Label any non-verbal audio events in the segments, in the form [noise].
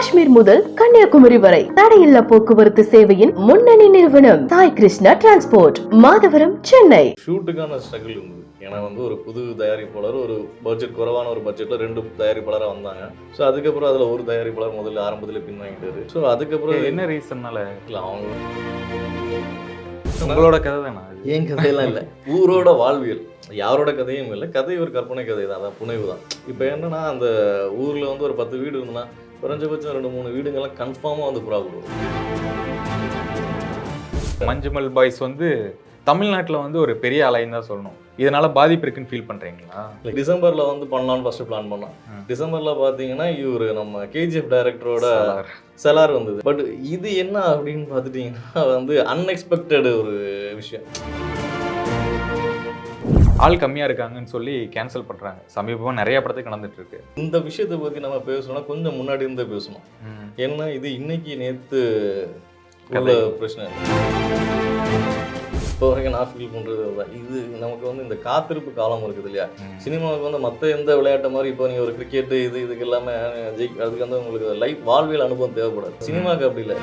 காஷ்மீர் முதல் கன்னியாகுமரி வரை தடையில்லா போக்குவரத்து சேவையின் முன்னணி நிறுவனம் சாய் கிருஷ்ணா டிரான்ஸ்போர்ட் மாதவரம் சென்னை. ஷூட்டுக்கான ஸ்ட்ரகிள் இருந்தது ஏன்னா வந்து ஒரு புது தயாரிப்பாளர் ஒரு பட்ஜெட் குறைவான ஒரு பட்ஜெட்டில் ரெண்டு தயாரிப்பாளராக வந்தாங்க. ஸோ அதுக்கப்புறம் அதில் ஒரு தயாரிப்பாளர் முதல்ல ஆரம்பத்தில் பின்வாங்கிட்டாரு. ஸோ அதுக்கப்புறம் என்ன ரீசன்னால இல்லை அவங்க உங்களோட கதை தானா? ஏன் கதையெல்லாம் இல்லை? [laughs] ஊரோட வாழ்வியல். யாரோட கதையும் இல்லை. கதை ஒரு கற்பனை கதை தான். அதான் புனைவு தான். இப்போ என்னன்னா அந்த ஊரில் வந்து ஒரு பத்து வீடு இருந்ததுன்னா குறைஞ்சபட்சம் ரெண்டு மூணு வீடுங்கெல்லாம் கன்ஃபார்மாக வந்து ப்ராப்ளம் மஞ்சுமல் பாய்ஸ் வந்து தமிழ்நாட்டில் வந்து ஒரு பெரிய அலைன்னு தான் சொல்லணும். இதனால பாதிப்பு இருக்குன்னு ஃபீல் பண்றீங்களா? இல்லை டிசம்பரில் வந்து பண்ணலான்னு ஃபஸ்ட்டு பிளான் பண்ணோம். டிசம்பரில் பார்த்தீங்கன்னா இவர் நம்ம கேஜிஎஃப் டைரக்டரோட. செலார் வந்தது. பட் இது என்ன அப்படின்னு பார்த்துட்டிங்கன்னா வந்து அன்எக்ஸ்பெக்டட் ஒரு விஷயம். ஆள் கம்மியா இருக்காங்கன்னு சொல்லி கேன்சல் பண்றாங்க. சமீபமா நிறைய படத்துக்கு நடந்துட்டு இருக்கு. இந்த விஷயத்தை பற்றி நம்ம பேசணும்னா கொஞ்சம் முன்னாடி இருந்தே பேசணும். ஏன்னா இது இன்னைக்கு நேற்று கதை. பிரச்சனை. இப்போ வரைக்கும் நான் ஃபீல் பண்ணுறது தான் இது நமக்கு வந்து இந்த காத்திருப்பு காலம் இருக்குது இல்லையா? சினிமாவுக்கு வந்து மற்ற எந்த விளையாட்டு மாதிரி இப்போ நீங்கள் ஒரு கிரிக்கெட்டு இது இதுக்கு எல்லாமே ஜெய் அதுக்கு வந்து உங்களுக்கு லைஃப் வாழ்வியல் அனுபவம் தேவைப்படாது. சினிமாவுக்கு அப்படி இல்லை.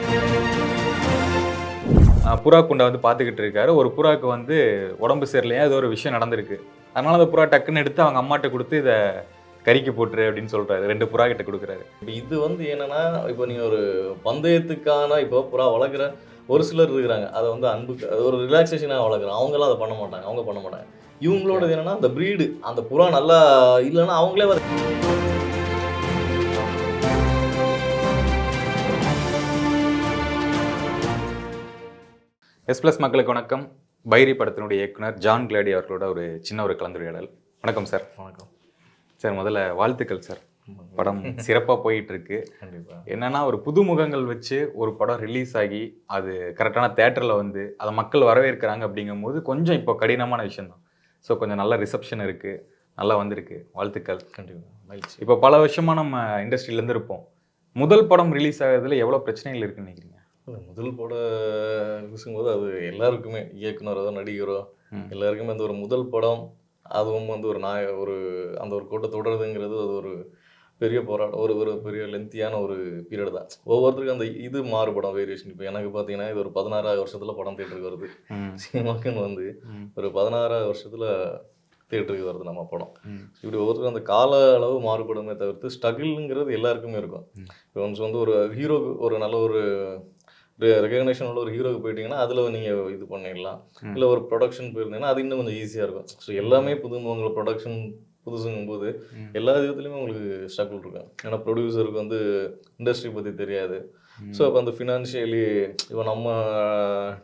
புறா குண்டை வந்து பார்த்துக்கிட்டு இருக்காரு. ஒரு புறாக்கு வந்து உடம்பு சரியில்லையா? ஏதோ ஒரு விஷயம் நடந்திருக்கு. அதனால அந்த புறா டக்குன்னு எடுத்து அவங்க அம்மாட்ட கொடுத்து இதை கறிக்கு போட்டுரு அப்படின்னு சொல்றாரு. ரெண்டு புறா கிட்ட கொடுக்குறாரு. இப்போ இது வந்து என்னன்னா இப்போ நீங்கள் ஒரு பந்தயத்துக்கான இப்போ புறா வளர்க்குற ஒரு சிலர் இருக்கிறாங்க. அதை வந்து அன்புக்கு அது ஒரு ரிலாக்ஸேஷனாக வளர்க்குறாங்க. அவங்களாம் அதை பண்ண மாட்டாங்க. அவங்க பண்ண மாட்டாங்க. இவங்களோடது என்னன்னா அந்த ப்ரீடு அந்த புறா நல்லா இல்லைன்னா அவங்களே வர எஸ் பிளஸ் மக்களுக்கு வணக்கம். பைரி படத்தினுடைய இயக்குனர் ஜான் கிளாடி அவர்களோட ஒரு சின்ன ஒரு கலந்துரையாடல். வணக்கம் சார். வணக்கம். சார் முதல்ல வாழ்த்துக்கள் சார். படம் சிறப்பாக போயிட்டு இருக்கு கண்டிப்பாக என்னன்னா ஒரு புது முகங்கள் வச்சு ஒரு படம் ரிலீஸ் ஆகி அது கரெக்டான தேட்டரில் வந்து அதை மக்கள் வரவேற்கிறாங்க அப்படிங்கும்போது கொஞ்சம் இப்போ கடினமான விஷயம் தான். ஸோ கொஞ்சம் நல்ல ரிசப்ஷன் இருக்கு. நல்லா வந்திருக்கு. வாழ்த்துக்கள். கண்டிப்பாக இப்போ பல வருஷமா நம்ம இண்டஸ்ட்ரியிலேருந்து இருப்போம். முதல் படம் ரிலீஸ் ஆகிறதுல எவ்வளோ பிரச்சனைகள் இருக்குன்னு நினைக்கிறீங்க? முதல் பட ரிலீஸுங்கும்போது அது எல்லாருக்குமே இயக்குனரோ நடிகரோ. எல்லாருக்குமே அந்த ஒரு முதல் படம் அதுவும் வந்து ஒரு நாய ஒரு அந்த ஒரு கூட்டம் தொடருதுங்கிறது அது ஒரு பெரிய போராட்டம் ஒரு ஒரு பெரிய லென்த்தியான ஒரு பீரியட் தான். ஒவ்வொருத்தருக்கும் அந்த இது மாறுபடும் வேரியேஷன் இப்போ எனக்கு பார்த்தீங்கன்னா இது ஒரு பதினாறாவது வருஷத்தில் படம் தேட்டருக்கு வருது. சினிமாக்குன்னு வந்து ஒரு பதினாறாவது வருஷத்தில் தேட்டருக்கு வருது நம்ம படம். இப்படி ஒவ்வொருத்தருக்கும் அந்த கால அளவு மாறுபடுமே தவிர்த்து ஸ்ட்ரகிள்ங்கிறது எல்லாருக்குமே இருக்கும். இப்போ ஒன்ஸ் வந்து ஒரு ஹீரோக்கு ஒரு நல்ல ஒரு ரெகக்னேஷன் உள்ள ஒரு ஹீரோக்கு போயிட்டீங்கன்னா அதில் நீங்கள் இது பண்ணிடலாம். இல்லை ஒரு ப்ரொடக்ஷன் போயிருந்தீங்கன்னா அது இன்னும் கொஞ்சம் ஈஸியாக இருக்கும் ஸோ எல்லாமே புதுமுகங்கள் ப்ரொடக்ஷன் புதுசுங்கும் போது. எல்லா விதத்துலையுமே உங்களுக்கு ஸ்ட்ரகிள் இருக்கும் ஏன்னா ப்ரொடியூசருக்கு வந்து இண்டஸ்ட்ரி பற்றி தெரியாது. ஸோ இப்போ அந்த ஃபினான்ஷியலி இப்போ நம்ம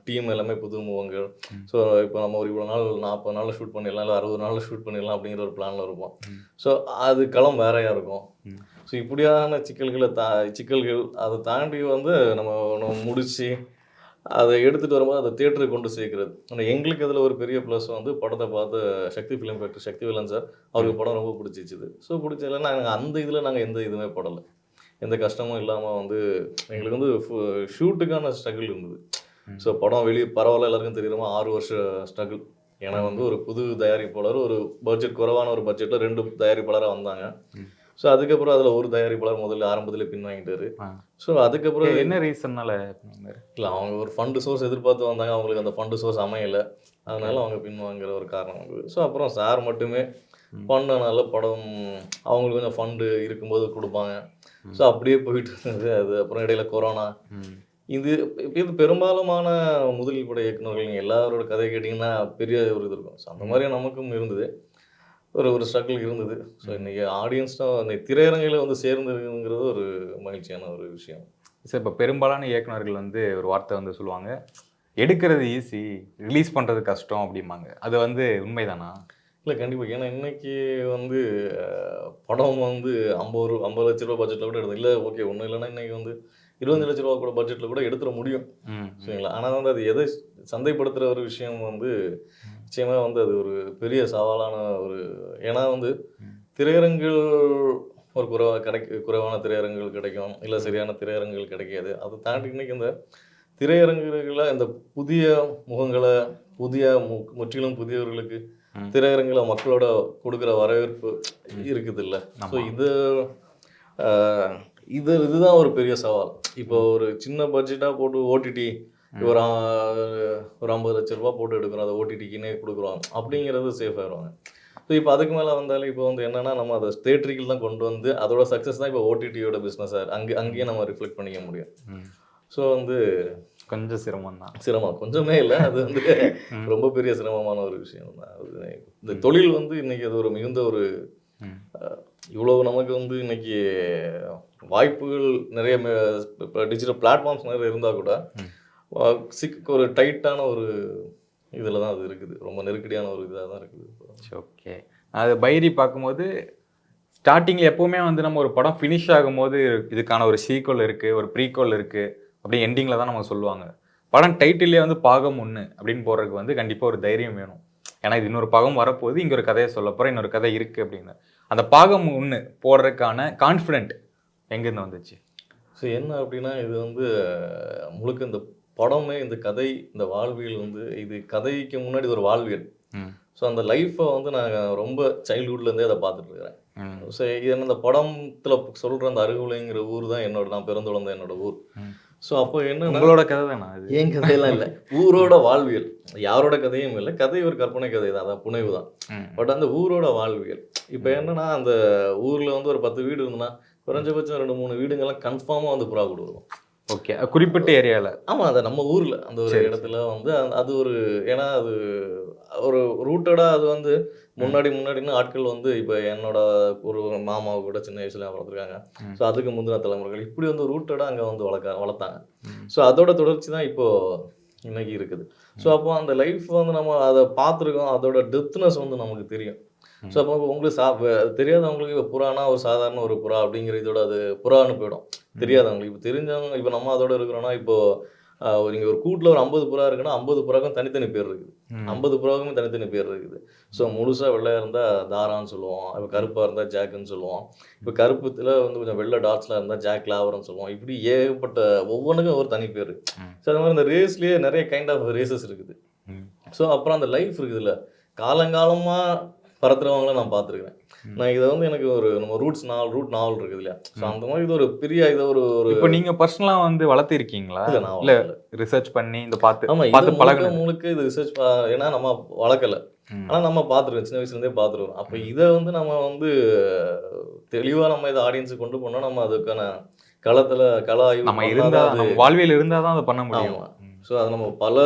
டீம் எல்லாமே புதுமுகங்கள் ம். ஸோ இப்போ நம்ம ஒரு இவ்வளோ நாள் நாற்பது நாளில் ஷூட் பண்ணிடலாம் இல்லை அறுபது நாளில் ஷூட் பண்ணிடலாம் அப்படிங்கிற ஒரு பிளானில் இருப்போம். ஸோ அது களம் வேறையாக இருக்கும். ஸோ இப்படியான சிக்கல்களை தா சிக்கல்கள் அதை தாண்டி வந்து நம்ம நம்ம முடிச்சு அதை எடுத்துகிட்டு வரும்போது அதை தேட்டருக்கு கொண்டு சேர்க்கிறது. ஆனால் எங்களுக்கு அதில் ஒரு பெரிய ப்ளஸ் வந்து படத்தை பார்த்து Sakthi film factory Sakthi villain sir அவருக்கு படம் ரொம்ப பிடிச்சிச்சுது ஸோ பிடிச்சதுல நாங்கள் அந்த இதில் நாங்கள் எந்த இதுவுமே படலை. எந்த கஷ்டமும் இல்லாமல் வந்து எங்களுக்கு வந்து ஷூட்டுக்கான ஸ்ட்ரகிள் இருந்தது. ஸோ படம் வெளியே பரவாயில்ல எல்லாருக்கும் தெரியுமா ஆறு வருஷ ஸ்ட்ரகிள் ஏன்னா வந்து ஒரு புது தயாரிப்பாளர் ஒரு பட்ஜெட் குறைவான ஒரு பட்ஜெட்டில் ரெண்டு தயாரிப்பாளராக வந்தாங்க. ஸோ அதுக்கப்புறம் அதில் ஒரு தயாரிப்பாளர் முதல்ல ஆரம்பத்தில் பின்வாங்கிட்டாரு. ஸோ அதுக்கப்புறம் என்ன ரீசன்னால இல்லை அவங்க ஒரு ஃபண்டு சோர்ஸ் எதிர்பார்த்து வந்தாங்க. அவங்களுக்கு அந்த ஃபண்டு சோர்ஸ் அமையலை. அதனால அவங்க பின்வாங்குற ஒரு காரணம் வந்தது ஸோ அப்புறம் சார் மட்டுமே. பண்ணனால படம் அவங்களுக்கு கொஞ்சம் ஃபண்டு இருக்கும்போது கொடுப்பாங்க. ஸோ அப்படியே போயிட்டு இருந்தது அது அப்புறம் இடையில கொரோனா. இது இது பெரும்பாலுமான முதலில் பட இயக்குனர்கள் நீங்கள் எல்லாரோட கதை கேட்டிங்கன்னா பெரிய ஒரு இது இருக்கும். ஸோ அந்த மாதிரி நமக்கும் இருந்தது. ஒரு ஒரு ஸ்ட்ரகிள் இருந்தது. ஸோ இன்னைக்கு ஆடியன்ஸ்டும் அந்த திரையரங்கில் வந்து சேர்ந்துருக்குங்கிறது ஒரு மகிழ்ச்சியான ஒரு விஷயம். சார் இப்போ பெரும்பாலான இயக்குனர்கள் வந்து ஒரு வார்த்தை வந்து சொல்லுவாங்க எடுக்கிறது ஈஸி ரிலீஸ் பண்ணுறது கஷ்டம் அப்படிம்பாங்க. அது வந்து உண்மைதானா? இல்லை கண்டிப்பாக ஏன்னா இன்னைக்கு வந்து படம் வந்து ஐம்பது ரூபா ஐம்பது லட்ச ரூபா பட்ஜெட்டில் கூட எடுத்து இல்லை ஓகே ஒன்றும் இல்லைன்னா இன்னைக்கு வந்து இருபத்தஞ்சு லட்ச ரூபா கூட பட்ஜெட்டில் கூட எடுத்துட முடியும். சரிங்களா? ஆனால் வந்து அது எதை சந்தைப்படுத்துகிற ஒரு விஷயம் வந்து நிச்சயமாக வந்து அது ஒரு பெரிய சவாலான ஒரு ஏன்னா வந்து. திரையரங்குகள் ஒரு குறைவா கிடைக்க குறைவான திரையரங்குகள் கிடைக்கும் இல்லை சரியான திரையரங்குகள் கிடைக்காது அதை தாண்டி இன்னைக்கு இந்த திரையரங்குகளில் இந்த புதிய முகங்களை புதிய மு முற்றிலும் புதியவர்களுக்கு. திரையரங்குல மக்களோட கொடுக்குற வரவேற்பு இருக்குது இல்லை ஸோ. இது இது இதுதான் ஒரு பெரிய சவால் இப்போ ஒரு சின்ன பட்ஜெட்டாக போட்டு ஓடிடி ஒரு ஒரு ஐம்பது லட்ச ரூபா போட்டு எடுக்கிறோம் அதை ஓடிடிக்குன்னே கொடுக்குறோம். அப்படிங்கிறது சேஃப் ஆயிடுவாங்க ஸோ இப்போ அதுக்கு மேலே வந்தாலும் இப்போ வந்து என்னன்னா நம்ம அதை தேட்டரிக்கல் தான் கொண்டு வந்து அதோட சக்ஸஸ் தான் இப்போ ஓடிடியோட பிஸ்னஸ் அங்கே அங்கேயே நம்ம ரிஃப்ளெக்ட் பண்ணிக்க முடியும். ஸோ வந்து கொஞ்சம் சிரமம் தான். சிரமம். கொஞ்சமே இல்லை. அது வந்து ரொம்ப பெரிய சிரமமான ஒரு விஷயம் தான். அது இந்த தொழில் வந்து இன்னைக்கு அது ஒரு மிகுந்த ஒரு. இவ்வளவு நமக்கு வந்து இன்னைக்கு வாய்ப்புகள் நிறைய டிஜிட்டல் பிளாட்ஃபார்ம்ஸ் நிறைய இருந்தால் கூட சிக் ஒரு டைட்டான ஒரு இதில் தான் அது இருக்குது. ரொம்ப நெருக்கடியான ஒரு இதாக தான் இருக்குது. ஓகே. அது பைரி பார்க்கும்போது ஸ்டார்டிங்கில் எப்போவுமே வந்து நம்ம ஒரு படம் ஃபினிஷ் ஆகும்போது இதுக்கான ஒரு சீக்வல் இருக்குது ஒரு ப்ரீக்வல் இருக்குது அப்படி எண்டிங்கில் தான் நம்ம சொல்லுவாங்க. படம் டைட்டிலே வந்து பாகம் ஒன்று அப்படின்னு போடுறதுக்கு வந்து கண்டிப்பாக ஒரு தைரியம் வேணும். ஏன்னா இது இன்னொரு பாகம் வரப்போகுது இங்கே ஒரு கதையை சொல்ல போகிறேன் இன்னொரு கதை இருக்குது அப்படின்னு. அந்த பாகம் ஒன்று போடுறதுக்கான கான்ஃபிடென்ட் எங்கேருந்து வந்துச்சு? ஸோ என்ன அப்படின்னா இது வந்து முழுக்க இந்த படமே இந்த கதை இந்த வாழ்வியல் வந்து இது கதைக்கு முன்னாடி ஒரு வாழ்வியல். ஸோ அந்த லைஃப்பை வந்து நான் ரொம்ப சைல்ட்ஹுட்லேருந்தே அதை பார்த்துட்டு இருக்கிறேன் ஸோ இது என்ன இந்த படத்தில் சொல்கிற அந்த அருகுலைங்கிற ஊர் தான் என்னோட நான் பிறந்து வளர்ந்த என்னோட ஊர். ஸோ அப்போ என்னன்னா உங்களோட கதை தானா என் கதையெல்லாம் இல்லை. ஊரோட வாழ்வியல். யாரோட கதையும் இல்லை. கதை ஒரு கற்பனை கதை தான். அதான் புனைவு தான். பட் அந்த ஊரோட வாழ்வியல். இப்போ என்னன்னா அந்த ஊரில் வந்து ஒரு பத்து வீடு இருந்ததுன்னா குறைஞ்சபட்சம் ரெண்டு மூணு வீடுங்கெல்லாம் கன்ஃபார்மாக வந்து புறா கொடுக்கும் ஓகே குறிப்பிட்ட ஏரியாவில் ஆமாம் அது நம்ம ஊரில் அந்த ஒரு இடத்துல வந்து அது ஒரு ஏன்னா அது ஒரு ரூட்டடாக அது வந்து முன்னாடி முன்னாடின்னு ஆட்கள் வந்து இப்போ என்னோட ஒரு மாமாவை கூட சின்ன வயசுல வளர்த்துருக்காங்க. ஸோ அதுக்கு முந்தின தலைமுறைகள் இப்படி வந்து ரூட்டடாக அங்கே வந்து வளர்க்க வளர்த்தாங்க. ஸோ அதோட தொடர்ச்சி தான் இப்போ இன்னைக்கு இருக்குது. ஸோ அப்போ அந்த லைஃப் வந்து நம்ம அதை பார்த்துருக்கோம் அதோட டெப்த்னஸ் வந்து நமக்கு தெரியும். ஸோ அப்போ உங்களுக்கு சா தெரியாதவங்களுக்கு இப்போ புறானா ஒரு சாதாரண ஒரு புறா அப்படிங்கிற இதோட அது புறான்னு போயிடும். தெரியாதவங்களுக்கு. இப்போ தெரிஞ்சவங்க இப்போ நம்ம அதோட இருக்கிறோன்னா இப்போ ஆஹ், ஒரு கூட்டில் ஒரு ஐம்பது புறா இருக்குன்னா ஐம்பது புறாக்கும் தனித்தனி பேர் இருக்குது. ஐம்பது புறாவுக்குமே தனித்தனி பேர் இருக்குது. ஸோ முழுசாக வெள்ளையாக இருந்தால் தாரான்னு சொல்லுவோம். இப்போ கருப்பாக இருந்தால் ஜாக்குன்னு சொல்லுவோம். இப்போ கருப்புத்தில் வந்து கொஞ்சம் வெள்ளை டாட்ஸில் இருந்தால் ஜாக் லாவர்னு சொல்லுவோம். இப்படி ஏகப்பட்ட ஒவ்வொன்றுக்கும் ஒரு தனி பேர். ஸோ அந்த மாதிரி இந்த ரேஸ்லேயே நிறைய கைண்ட் ஆஃப் ரேசஸ் இருக்குது. ஸோ அப்புறம் அந்த லைஃப் இருக்குதுல்ல. காலங்காலமாக பறத்துறவங்கள நான் பார்த்துருக்கேன். நான் இதை வந்து எனக்கு ஒரு நம்ம ரூட்ஸ் நாவல் ரூட் நாவல் இருக்குது இல்லையா? ஸோ அந்த மாதிரி இது ஒரு பெரிய இதை ஒரு ஒரு இப்போ நீங்க பர்சனலா வந்து வளர்த்திருக்கீங்களா? இல்ல நான் இல்ல. ரிசர்ச் பண்ணி இந்த பார்த்து ஆமா இது பார்த்து முழுக்க இது ரிசர்ச் ஏன்னா நம்ம வளர்க்கல. ம். ஆனா நம்ம பார்த்துருக்கோம் சின்ன வயசுல இருந்தே பார்த்துருக்கோம். அப்போ இதை வந்து நம்ம வந்து தெளிவா நம்ம இதை ஆடியன்ஸுக்கு கொண்டு போனா நம்ம அதுக்கான களத்துல கள ஆய்வு நம்ம பண்ணாதான் இருந்தா அது- நம்ம வாழ்வியல் இருந்தா தான் அதை பண்ண முடியும். ஸோ அது நம்ம பல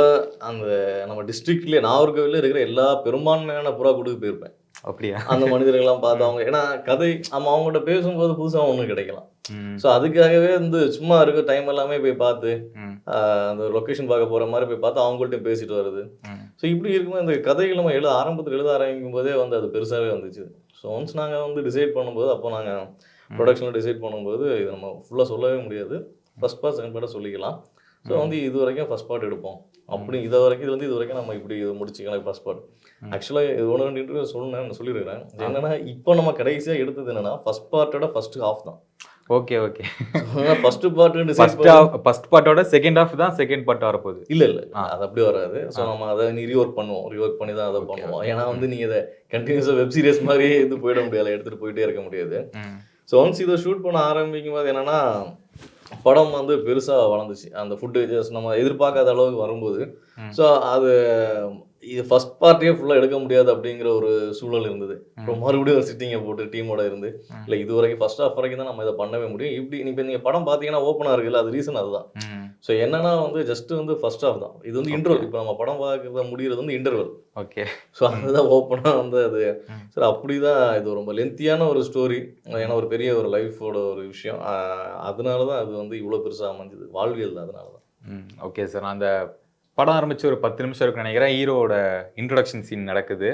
அந்த நம்ம டிஸ்ட்ரிக்ட்லேயே நாகர்கோவிலில் இருக்கிற எல்லா பெரும்பான்மையான புறா கூட்டுக்கு போயிருப்பேன். அப்படியா? அந்த மனிதர்கள்லாம் பார்த்து அவங்க ஏன்னா கதை நம்ம அவங்ககிட்ட பேசும்போது புதுசாக ஒன்று கிடைக்கலாம். ஸோ அதுக்காகவே வந்து சும்மா இருக்க டைம் எல்லாமே போய் பார்த்து அந்த லொக்கேஷன் பார்க்க போகிற மாதிரி போய் பார்த்து அவங்கள்ட்ட பேசிட்டு வருது. ஸோ இப்படி இருக்கும்போது இந்த கதைகள் நம்ம எழுத ஆரம்பத்தில் எழுத ஆரம்பிக்கும் போதே வந்து அது பெருசாகவே வந்துச்சு. ஸோ ஒன்ஸ் நாங்கள் வந்து டிசைட் பண்ணும்போது அப்போ நாங்கள் ப்ரொடக்ஷனில் டிசைட் பண்ணும்போது இது நம்ம ஃபுல்லாக சொல்லவே முடியாது. ஃபர்ஸ்ட் பார்ட் செகண்ட் பார்ட்டாக சொல்லிக்கலாம். ஸோ வந்து இது வரைக்கும் ஃபர்ஸ்ட் பார்ட் எடுப்போம். அப்படி இது வரைக்கும் இது வந்து இது வரைக்கும் நம்ம இப்படி இது முடிச்சுக்கலாம் ஃபர்ஸ்ட் பார்ட். ஆக்சுவலாக இது ஒன்று ரெண்டு இன்டர்வியூ சொன்னேன் சொல்லியிருக்கிறேன் என்னன்னா இப்போ நம்ம கடைசியாக எடுத்தது என்னன்னா ஃபர்ஸ்ட் பார்ட்டோட ஃபர்ஸ்ட் ஹாஃப் தான். Okay okay. First part first பார்ட்டோட second half தான் செகண்ட் பார்ட் வரப்போகுது. இல்ல இல்ல ஆ. அது அப்படி வராது. ஸோ நம்ம அதை நீ ரீஒர்க் பண்ணுவோம். ரீஒர்க் பண்ணி தான் அதை பண்ணுவோம். ஏன்னா வந்து நீங்க இதை கண்டினியூஸாக வெப் சீரிஸ் மாதிரியே இது போயிட முடியாது எடுத்துட்டு போயிட்டே இருக்க முடியாது. ஸோ ஒன்ஸ் இதை ஷூட் பண்ண ஆரம்பிக்கும் போது என்னன்னா படம் வந்து பெருசா வளர்ந்துச்சு அந்த ஃபுட்டேஜஸ் நம்ம எதிர்பார்க்காத அளவுக்கு வரும்போது. ஸோ அது இது ஃபர்ஸ்ட் பார்ட்டியே ஃபுல்லாக எடுக்க முடியாது அப்படிங்கிற ஒரு சூழல் இருந்தது அப்புறம் மறுபடியும் ஒரு சிட்டிங்கை போட்டு டீமோட இருந்து. இல்லை இது வரைக்கும் ஃபர்ஸ்ட் ஹாஃப் வரைக்கும் தான் நம்ம இதை பண்ணவே முடியும் இப்படி இப்போ நீங்கள் படம் பார்த்தீங்கன்னா ஓப்பனாக இருக்குல்ல அது ரீசன் அதுதான். ஸோ என்னன்னா வந்து ஜஸ்ட் வந்து ஃபர்ஸ்ட் ஹாஃப் தான். இது வந்து. இன்டர்வல் இப்போ நம்ம படம் பார்க்கறது முடிகிறது வந்து இன்டர்வல் ஓகே ஸோ அதுதான் ஓப்பனாக வந்து அது. சார் அப்படி தான் இது ரொம்ப லென்த்தியான ஒரு ஸ்டோரி ஏன்னா ஒரு பெரிய ஒரு லைஃபோட ஒரு விஷயம். அதனால தான் அது வந்து இவ்வளோ பெருசாக அமைஞ்சது. வாழ்வியல் தான் அதனால தான் ஓகே சார் அந்த படம் ஆரம்பிச்சு ஒரு பத்து நிமிஷம் இருக்குன்னு நினைக்கிறேன். ஹீரோவோட இன்ட்ரடக்ஷன் சீன் நடக்குது.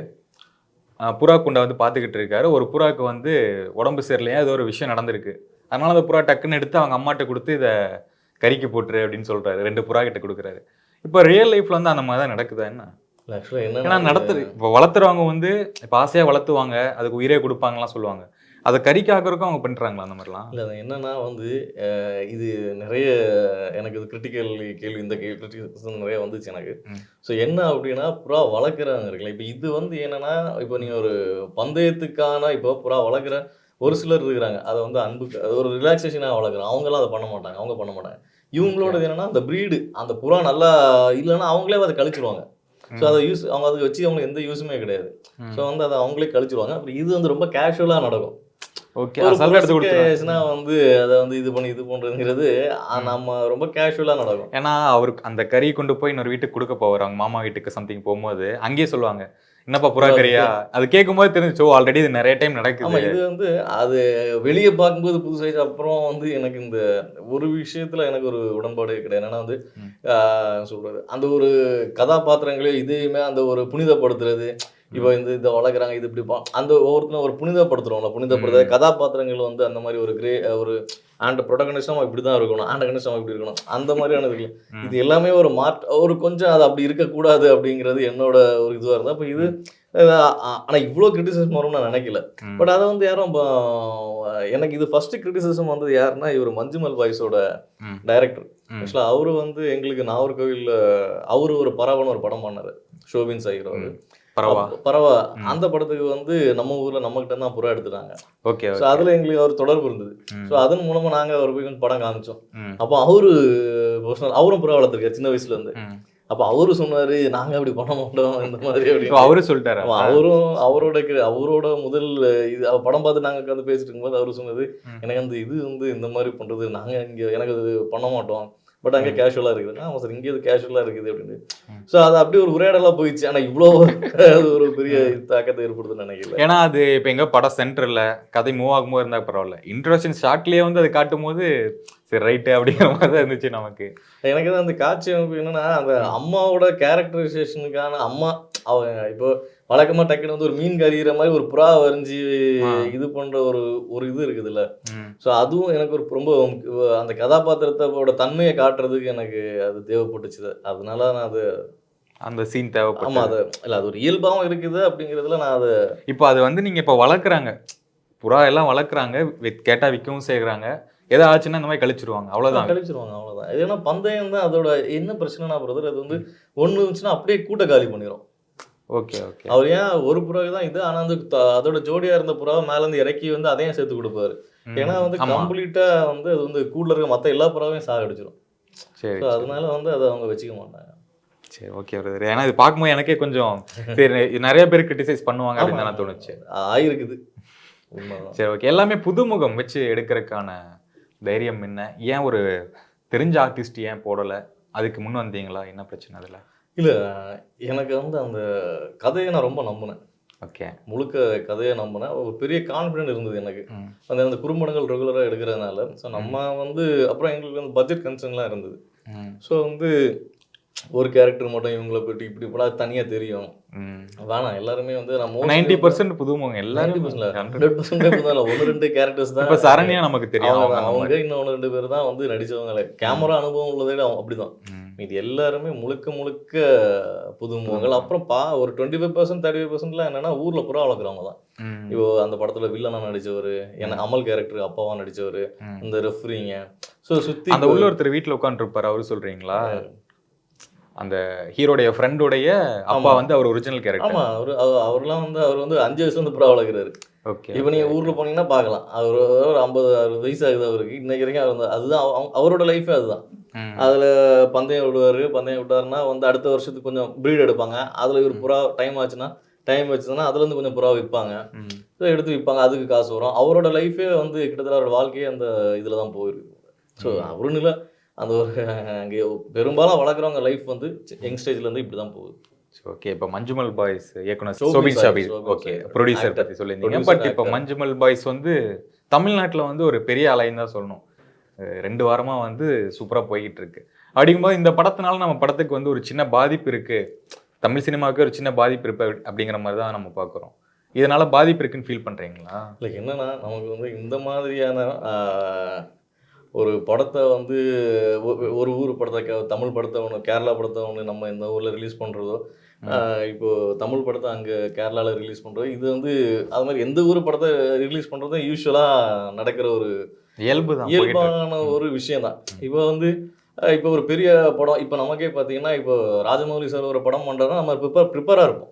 புறா குண்டை வந்து பார்த்துக்கிட்டு இருக்காரு. ஒரு புறாக்கு வந்து உடம்பு சரியில்லையா? ஏதோ ஒரு விஷயம் நடந்திருக்கு. அதனால அந்த புறா டக்குன்னு எடுத்து அவங்க அம்மாட்ட கொடுத்து இதை கறிக்கு போட்டுரு அப்படின்னு சொல்றாரு. ரெண்டு புறா கிட்ட கொடுக்குறாரு. இப்போ ரியல் லைஃப்ல வந்து அந்த மாதிரி தான் நடக்குதா என்ன? ஏன்னா நடத்துது. இப்போ வளர்த்துறவங்க வந்து இப்போ ஆசையாக வளர்த்துவாங்க அதுக்கு உயிரே கொடுப்பாங்கலாம் சொல்லுவாங்க. அதை கறிக்காக்கிறதுக்கும் அவங்க பண்ணுறாங்களா அந்த மாதிரிலாம்? இல்லை என்னன்னா வந்து இது நிறைய எனக்கு இது கிரிட்டிக்கல் கேள்வி இந்த கேள்வி நிறைய வந்துச்சு எனக்கு. ஸோ என்ன அப்படின்னா புறா வளர்க்குறவங்க இருக்குல்ல. இப்போ இது வந்து என்னன்னா இப்போ நீங்கள் ஒரு பந்தயத்துக்கான இப்போ புறா வளர்க்குற ஒரு சிலர் இருக்கிறாங்க. அதை வந்து அன்புக்கு அது ஒரு ரிலாக்ஸேஷனாக வளர்க்குறாங்க. அவங்களாம் அதை பண்ண மாட்டாங்க. அவங்க பண்ண மாட்டாங்க. இவங்களோட என்னன்னா அந்த ப்ரீடு அந்த புறா நல்லா இல்லைன்னா அவங்களே அதை கழிச்சிருவாங்க. ஸோ அதை யூஸ் அவங்க அதை வச்சு அவங்களுக்கு எந்த யூஸுமே கிடையாது. ஸோ வந்து அதை அவங்களே கழிச்சிருவாங்க. அப்புறம் இது வந்து ரொம்ப கேஷுவலாக நடக்கும். ஓகே வந்து அதை வந்து இது பண்ணி இது பண்றதுங்கிறது நம்ம ரொம்ப கேஷுவலாக நடக்கும். ஏன்னா அவருக்கு அந்த கறி கொண்டு போய் இன்னொரு வீட்டுக்கு கொடுக்க போவார். அவங்க மாமா வீட்டுக்கு சம்திங் போகும்போது அங்கேயே சொல்லுவாங்க. என்னப்பா புறா கறியா அது கேட்கும்போது தெரிஞ்சுச்சோ ஆல்ரெடி இது நிறைய டைம் நடக்குது. இது வந்து அது வெளியே பார்க்கும்போது புதுசாக அப்புறம் வந்து எனக்கு இந்த ஒரு விஷயத்துல எனக்கு ஒரு உடன்பாடு கிடையாது. என்னன்னா வந்து சொல்றது? அந்த ஒரு கதாபாத்திரங்களே இதையுமே அந்த ஒரு புனிதப்படுத்துறது இப்போ இந்த இதை வளர்க்குறாங்க இது இப்படி அந்த ஒவ்வொருத்தரும் ஒரு புனிதப்படுத்துறோம்ல புனிதப்படுத்த கதாபாத்திரங்கள் வந்து அந்த மாதிரி ஒரு கிரே ஒரு ஆண்ட ப்ரொடகனிஸ்டம் இப்படி தான் இருக்கணும் ஆண்ட கனிஸ்டம் இப்படி இருக்கணும் அந்த மாதிரியானது இல்லை ம். இது எல்லாமே ஒரு மாற்ற ஒரு கொஞ்சம் அது அப்படி இருக்கக்கூடாது அப்படிங்கிறது என்னோட ஒரு இதுவாக இருந்தால் அப்போ இது அஹ் ஆ- ஆனா இவ்வளோ கிரிட்டிசிசம் வரும்னு நான் நினைக்கல. பட் அதை வந்து யாரும் எனக்கு இது ஃபர்ஸ்ட் கிரிட்டிசிசம் வந்தது யாருன்னா இவர் மஞ்சுமல் பாய்ஸோட. டைரக்டர். ஆக்சுவலாக அவரு வந்து எங்களுக்கு நாகர்கோவில்ல அவரு ஒரு பறவைன்னு ஒரு படம் பண்ணாரு ஷோபின் சாயிரவர் ம். பரவா. பறவை ம். அந்த படத்துக்கு வந்து நம்ம ஊர்ல நம்ம கிட்ட தான் புறா எடுத்துட்டாங்க. ஓகே ஸோ அதுல எங்களுக்கு அவர் தொடர்பு இருந்தது. ஸோ அதன் மூலமா நாங்க அவர் போய் கொஞ்சம் படம் காமிச்சோம். அப்போ அவரு personal- அவரும் புறா வளர்த்துருக்காரு சின்ன வயசுல இருந்து. அப்போ அவரு சொன்னாரு நாங்க அப்படி பண்ண மாட்டோம் இந்த மாதிரி [laughs] அப்படின்னு. அவரு சொல்லிட்டாரு? அவரும் அவரோட அவரோட முதல் இது படம் பார்த்து நாங்க உட்காந்து பேசிட்டு இருக்கும்போது அவரு சொன்னது. எனக்கு அந்த இது வந்து இந்த மாதிரி பண்றது நாங்க இங்க எனக்கு அது பண்ண மாட்டோம். பட் அங்க கேஷுவலா இருக்குது. ஆமா சார் இங்கே இது கேஷுவலா இருக்குது அப்படின்னு. சோ அது அப்படியே ஒரு உரையாடலா போயிடுச்சு. ஆனா இவ்வளோ அது ஒரு பெரிய தாக்கத்தை ஏற்படுத்துன்னு நினைக்கல. ஏன்னா அது இப்போ எங்க படம் சென்டர்ல கதை மூவ் ஆகும்போது இருந்தா பரவாயில்ல. இன்ட்ரோடக்ஷன் ஷார்ட்லயே வந்து அது காட்டும் போது சரி ரைட்டு அப்படிங்கிற மாதிரி தான் இருந்துச்சு நமக்கு. எனக்கு தான் அந்த காட்சி அமைப்பு என்னன்னா அந்த அம்மாவோட கேரக்டரைசேஷனுக்கான அம்மா அவங்க இப்போ வழக்கமா டக்குனு வந்து ஒரு மீன் கறிகிற மாதிரி ஒரு புறா வரைஞ்சி. இது பண்ற ஒரு ஒரு இது இருக்குதுல்ல. ஸோ அதுவும் எனக்கு ஒரு ரொம்ப அந்த கதாபாத்திரத்தோட தன்மையை காட்டுறதுக்கு எனக்கு அது தேவைப்பட்டுச்சு. அதனால நான் அது அந்த சீன் தேவைப்படும் அது இல்லை அது ஒரு இயல்பாகவும் இருக்குது அப்படிங்கிறதுல நான் அதை இப்போ அது வந்து நீங்க இப்போ வளர்க்குறாங்க. புறா எல்லாம் வளர்க்குறாங்க வித் கேட்டா விற்கவும் செய்கிறாங்க எதாவது ஆச்சுன்னா இந்த மாதிரி கழிச்சிருவாங்க. அவ்வளவுதான். கழிச்சிருவாங்க அவ்வளோதான் இது ஏன்னா பந்தயம் தான் அதோட என்ன பிரச்சனைனா பிரதர் அது வந்து ஒன்று இருந்துச்சுன்னா அப்படியே கூட்ட காலி பண்ணிடும் ஓகே ஓகே. அவர் ஏன் ஒரு புறாவை தான் இது? ஆனால் வந்து அதோட ஜோடியா இருந்த புறாவை மேலேருந்து இறக்கி வந்து அதையும் சேர்த்து கொடுப்பாரு. ஏன்னா வந்து ஆமா. கம்ப்ளீட்டா வந்து அது வந்து கூடுல இருக்க மற்ற எல்லா புறாவையும் சாகடிச்சிடும் சரி ஸோ அதனால வந்து அதை அவங்க வச்சுக்க மாட்டாங்க. சரி ஓகே பிரதர். ஏன்னா இது பார்க்கும்போது எனக்கே கொஞ்சம் சரி நிறைய பேர் கிரிட்டிசைஸ் பண்ணுவாங்க அப்படின்னு தான் தோணுச்சு. ஆயிருக்குது. சரி ஓகே. எல்லாமே புதுமுகம் வச்சு எடுக்கிறதுக்கான தைரியம் என்ன? ஏன் ஒரு தெரிஞ்ச ஆர்டிஸ்ட் ஏன் போடலை? அதுக்கு முன் வந்தீங்களா? என்ன பிரச்சனை அதில்? இல்ல எனக்கு வந்து அந்த கதையை நான் ரொம்ப நம்பினேன். ஓகே. முழுக்க கதையை நம்பினேன். ஒரு பெரிய கான்ஃபிடென்ட் இருந்தது எனக்கு. அந்த அந்த குறும்படங்கள் ரெகுலராக எடுக்கிறதுனால. ஸோ நம்ம வந்து அப்புறம் எங்களுக்கு வந்து பட்ஜெட் கன்சர்ன்லாம் இருந்தது. ஸோ வந்து ஒரு கேரக்டர் மட்டும் இவங்கள போயிட்டு இப்படி இப்படிலாம் தனியாக தெரியும். வேணாம் எல்லாருமே வந்து நம்ம நைன்டி பர்சன்ட் புதுமுகம். எல்லாரும் ஹண்ட்ரட் பர்சன்ட் ஒன்று ரெண்டு கேரக்டர்ஸ் தான். இப்போ சரண்யா நமக்கு தெரியும். அவங்க. இன்னும் ஒன்று ரெண்டு பேர் தான் வந்து நடிச்சவங்களே. கேமரா அனுபவம் உள்ளதே அப்படிதான். இது எல்லாருமே முழுக்க முழுக்க புதுமுகங்கள். அப்புறம் பா ஒரு twenty five percent thirty five பர்சன்ட்லாம் என்னன்னா ஊர்ல புறா வளர்க்குறவங்க தான். இப்போ அந்த படத்துல வில்லனா நடிச்சவர் என்ன அமல் கேரக்டர் அப்பாவா நடிச்சவர். இந்த ரெஃப்ரிங்க ஸோ சுத்தி அந்த உள்ள ஒருத்தர் வீட்டுல உட்காந்துருப்பாரு அவரு சொல்றீங்களா? அந்த ஹீரோடைய ஃப்ரெண்டோடைய அப்பா. வந்து அவர் ஒரிஜினல் கேரக்டர் ஆமா அவரு அவ- அவர்லாம் வந்து அவர் வந்து அஞ்சு வயசுல இருந்து புறா வளர்க்குறாரு. ஓகே இப்போ நீங்க ஊர்ல போனீங்கன்னா பார்க்கலாம். அவர் ஒரு ஐம்பது அறுபது வயசு ஆகுது அவருக்கு. இன்னைக்கு வரைக்கும் அவர் வந்து அதுதான் அவ- அவரோட லைஃபே அதுதான். அதுல பந்தயம் விடுவாரு பந்தயம் விட்டாருன்னா வந்து அடுத்த வருஷத்துக்கு கொஞ்சம் ப்ரீட் எடுப்பாங்க. அதுல இவர் புறா டைம் ஆச்சுன்னா டைம் வச்சுதுன்னா அதுல இருந்து கொஞ்சம் புறா விற்பாங்க. ஸோ எடுத்து விற்பாங்க. அதுக்கு காசு வரும். அவரோட லைஃபே வந்து கிட்டத்தட்ட அவரோட வாழ்க்கையே அந்த இதில் தான் போயிருக்கு. ஸோ அவருன்னு இல்லை. அந்த ஒரு அங்கே பெரும்பாலும் வளர்க்குறவங்க லைஃப் வந்து யங் ஸ்டேஜ்லேருந்து இப்படி தான் போகுது. ஓகே இப்போ மஞ்சுமல் பாய்ஸ் இயக்குனர் சோபின் சோபின் சாபி, ஷாபி ஓகே. ப்ரொடியூசர். பத்தி சொல்லியிருந்தீங்க. பட் இப்போ. மஞ்சுமல் பாய்ஸ் வந்து தமிழ்நாட்டுல வந்து ஒரு பெரிய அலைன்னு தான் சொல்லணும். ரெண்டு வாரமா வந்து சூப்பரா போய்கிட்டு இருக்கு. அப்படிங்கும்போது இந்த படத்தினால நம்ம படத்துக்கு வந்து ஒரு சின்ன பாதிப்பு இருக்கு. தமிழ் சினிமாவுக்கு ஒரு சின்ன பாதிப்பு இருக்கு அப்படிங்கிற மாதிரி தான் நம்ம பார்க்குறோம் இதனால பாதிப்பு இருக்குன்னு ஃபீல் பண்றீங்களா? இல்லை என்னன்னா நமக்கு வந்து இந்த மாதிரியான ஒரு படத்தை வந்து ஒரு ஊர் படத்தை தமிழ் படத்தை ஒன்று கேரளா படத்தை ஒன்று நம்ம இந்த ஊரில் ரிலீஸ் பண்ணுறதோ இப்போ தமிழ் படத்தை அங்கே கேரளாவில் ரிலீஸ் பண்ணுறதோ இது வந்து அது மாதிரி எந்த ஊர் படத்தை ரிலீஸ் பண்ணுறதும் யூஸ்வலாக நடக்கிற ஒரு இயல்பு தான். இயல்பான ஒரு விஷயம் தான் இப்போ வந்து இப்போ ஒரு பெரிய படம் இப்போ நமக்கே பார்த்தீங்கன்னா இப்போ ராஜமௌலி சார் ஒரு படம் பண்ணுறோன்னா நம்ம ப்ரிப்பேர் ப்ரிப்பராக இருப்போம்.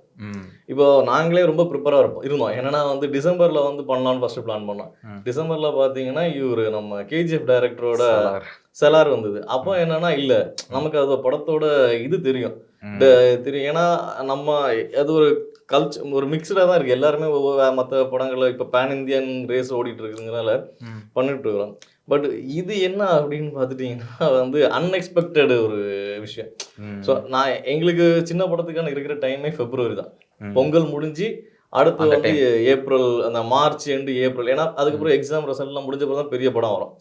இப்போ நாங்களே ரொம்ப ப்ரிப்பராக இருப்போம். இருந்தோம். என்னன்னா வந்து டிசம்பரில் வந்து பண்ணலாம்னு ஃபர்ஸ்ட் பிளான் பண்ணோம். டிசம்பரில் பார்த்தீங்கன்னா இவர் நம்ம கேஜிஎஃப் டைரக்டரோட சலார். வந்தது. அப்போ என்னன்னா இல்லை நமக்கு அது படத்தோட இது தெரியும். தெரியும் ஏன்னா நம்ம அது ஒரு கல்ச்சர் ஒரு மிக்சடாக தான் இருக்குது எல்லாருமே ஒவ்வொரு மற்ற படங்களை இப்போ பேன் இந்தியன் ரேஸ் ஓடிட்டு இருக்குதுங்கிறனால ம். பண்ணிட்டு இருக்கிறோம். பட் இது என்ன அப்படின்னு பார்த்துட்டிங்கன்னா வந்து அன்எக்ஸ்பெக்டட் ஒரு விஷயம். ஸோ நான் எங்களுக்கு சின்ன படத்துக்கான இருக்கிற டைமே பிப்ரவரி தான். பொங்கல் முடிஞ்சு அடுத்து வந்து ஏப்ரல் அந்த மார்ச் எண்டு ஏப்ரல் ஏன்னா அதுக்கப்புறம் எக்ஸாம் ரிசல்ட்லாம் முடிஞ்ச பிறகு தான் பெரிய படம் வரும்.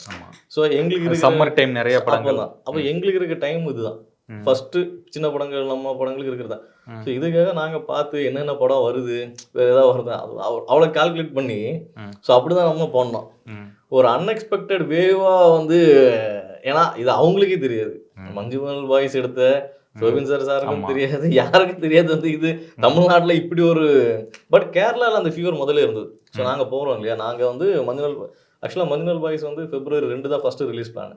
ஸோ எங்களுக்கு சம்மர் டைம் நிறைய படங்கள். அப்பதான். அப்போ எங்களுக்கு இருக்க டைம் இதுதான். ஃபர்ஸ்ட் சின்ன படங்கள் நம்ம படங்களுக்கு இருக்கிறது. ஸோ இதுக்காக நாங்கள் பார்த்து என்னென்ன படம் வருது வேற ஏதாவது வருது அது அவ- அவ்வளோ கால்குலேட் பண்ணி. ஸோ அப்படிதான் நம்ம பண்ணோம். ஒரு அன்எக்ஸ்பெக்டட் வேவா வந்து ஏன்னா இது அவங்களுக்கே தெரியாது ம். மஞ்சுமல் பாய்ஸ் எடுத்த சோபின் சார் சாருக்கும். தெரியாது யாருக்கும் தெரியாது வந்து இது தமிழ்நாட்டுல இப்படி ஒரு பட் கேரளால அந்த ஃபீவர் முதல்ல இருந்தது ஸோ ம். நாங்க போறோம் இல்லையா நாங்க வந்து மஞ்சுமல் ஆக்சுவலாக மஞ்சுமல் பாய்ஸ் வந்து பிப்ரவரி ரெண்டு தான் first release plan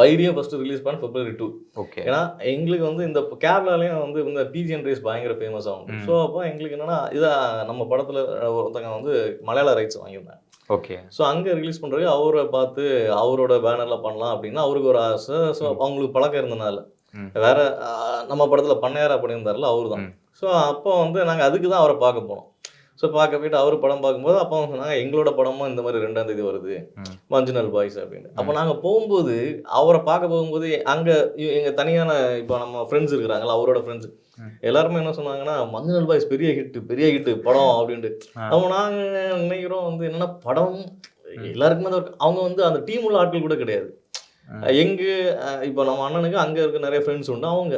பைரியும் first release plan February two okay ஏன்னா எங்களுக்கு வந்து இந்த கேரளாலையும் வந்து இந்த பிஜிஎன் ரேஸ் பயங்கர ஃபேமஸ் ஆகும். ஸோ அப்போ எங்களுக்கு என்னன்னா இதான் நம்ம படத்துல ஒருத்தங்க வந்து மலையாள ரைட்ஸ் வாங்கியிருந்தாங்க. ஓகே ஸோ அங்கே ரிலீஸ் பண்ணுறது அவரை பார்த்து அவரோட பேனரில் பண்ணலாம் அப்படின்னா அவருக்கு ஒரு ஆசை. ஸோ அவங்களுக்கு பழக்கம் இருந்தனால. வேற நம்ம படத்தில் பண்ணையாரா பண்ணியிருந்தார்ல அவர் தான். ஸோ அப்போ வந்து நாங்கள் அதுக்கு தான் அவரை பார்க்க போனோம். ஸோ பார்க்க போயிட்டு அவர் படம் பார்க்கும்போது அப்போ அவங்க சொன்னாங்க எங்களோட படமும் இந்த மாதிரி ரெண்டாம் தேதி வருது. மஞ்சுனல் பாய்ஸ் அப்படின்னு அப்போ நாங்கள் போகும்போது அவரை பார்க்க போகும்போது அங்கே எங்கள் தனியான இப்போ நம்ம ஃப்ரெண்ட்ஸ் இருக்கிறாங்களா அவரோட ஃப்ரெண்ட்ஸ். எல்லாருமே என்ன சொன்னாங்கன்னா மஞ்சுனல் பாய்ஸ் பெரிய ஹிட் பெரிய ஹிட் படம் அப்படின்ட்டு. நம்ம நாங்கள் நினைக்கிறோம் வந்து என்னன்னா படம் எல்லாருக்குமே அவங்க வந்து அந்த டீம் உள்ள ஆட்கள் கூட கிடையாது. எங்க இப்போ நம்ம அண்ணனுக்கு அங்க இருக்க நிறைய ஃப்ரெண்ட்ஸ் உண்டு அவங்க.